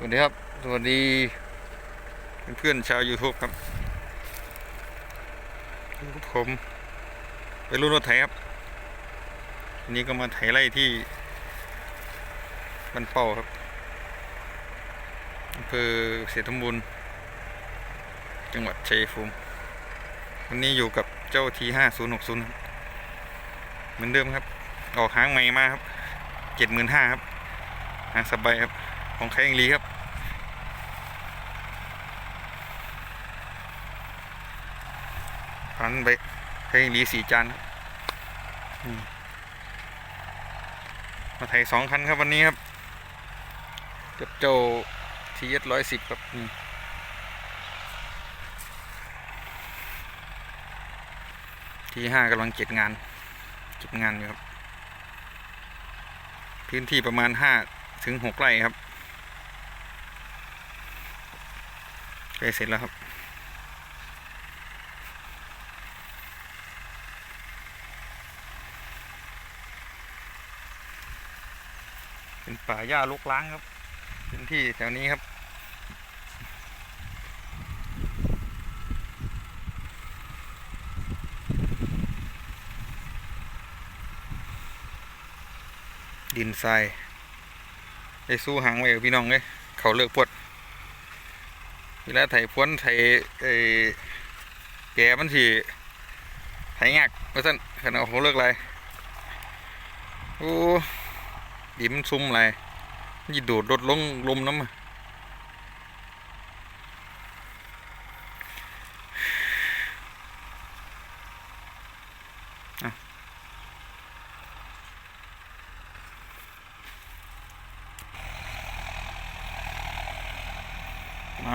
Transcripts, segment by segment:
สวัสดีครับ สวัสดี เพื่อนชาว YouTube ครับผมไปรุ่นรถไถครับวันนี้ก็มาไถไร่ที่บ้านเป้าครับอำเภอเศรษฐบูรณ์จังหวัดชัยภูมิวันนี้อยู่กับเจ้าทีห้าศูนย์หกศูนย์เหมือนเดิมครับ ออกหางใหม่มาครับเจ็ดหมื่นห้าครับหางสบายครับของใครเองลีครับ พันไปใครเองลีสี่จานมาไถสองคันครับวันนี้ครับกับเจ้าทีเอสร้อยสิบครับทีห้ากำลังเก็บงานเก็บงานอยู่ครับ พื้นที่ประมาณห้าถึงหกไร่ครับใกล้เสร็จแล้วครับ เป็นป่าหญ้ารกร้างครับพื้นที่แถวนี้ครับ ดินทรายได้สู้หางไว้กับพี่น้องเลยเขาเลิกปวดเวลาไถพ้นไถไอ้แกมันสิไถงักเพราะฉะนั้นขณะเขาเลิกไรโอ้ ดิมนซุ่มไรยี่โดดรถลงลมน้ำมา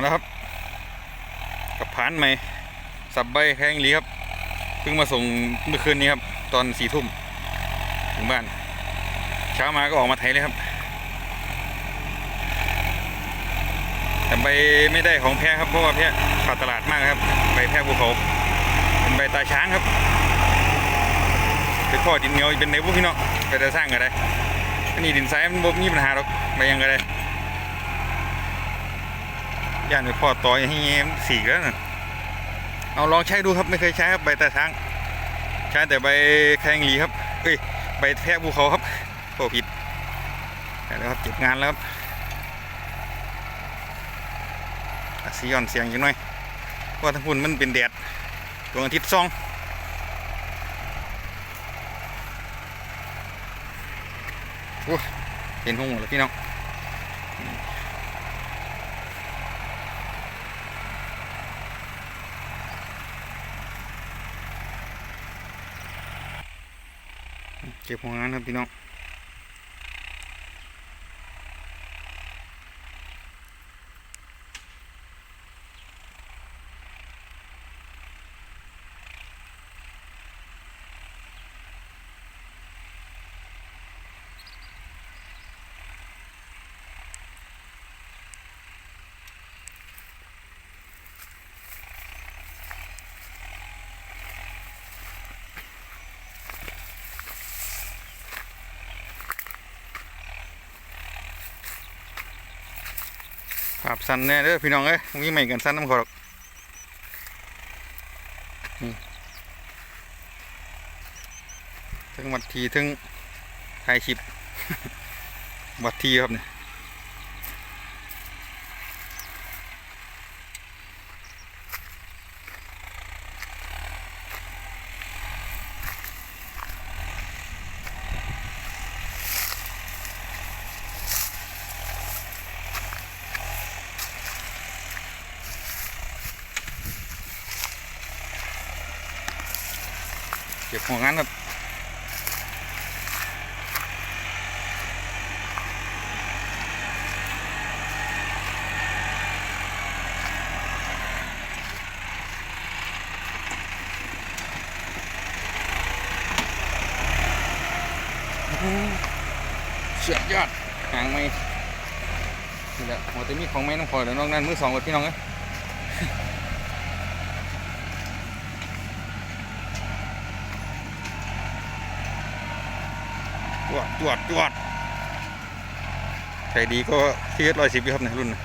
แล้วครับ กับผานใหม่ สับใบแข้งหลีครับ เพิ่งมาส่งเมื่อคืนนี้ครับ ตอนสี่ทุ่มถึงบ้าน เช้ามาก็ออกมาไถเลยครับ แต่ใบไม่ได้ของแพ้ครับเพราะว่าแพ้ขาดตลาดมากครับใบแพ้ภูเขาเป็นใบตาช้างครับเป็นข้อดินเหนียวเป็นในพวกพี่น้องไปแต่สร้างก็ได้อันนี้ดินทรายมันบ่มีปัญหาหรอกไปยังก็ได้ย่านไปพ่อต่อย่างเงี้ยสีแล้วนะเอาลองใช้ดูครับไม่เคยใช้ครับใบตาช้าง ใช้แต่ใบแคงหลีครับเอ้ยใบแพะภูเขาครับ โอ้ผิดแล้วครับเก็บงานแล้วครับสีย่อนเสียงอยู่หน่อยเพราะว่าทั้งพุ่นมันเป็นแดดดวงอาทิตย์ส่องโอ้เห็นหงหมดแล้วพี่น้องเก็บหัวงานครับพี่น้อง ภาพสั้นแน่เด้อพี่น้องเอ้ยมีใหม่กันสั้นน้ำขอดทั้งวัดทีทั้งไทยชิปวัดทีครับเนี่ย ก็บหัวงานครับเสียดยอดหางไม่นี่แหละหัวจะมีของไม่ต้องคอยแล้วนอกนั้นมือสองกับพี่น้องเอ้ วดจวดจวดใส่ดีก็ที่ร้อยสิบครับในรุ่นนะ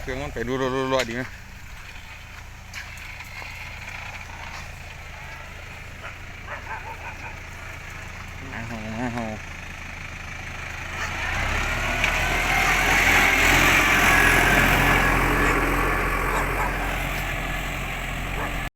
เครื่องมันไปดูรัวๆดีไหม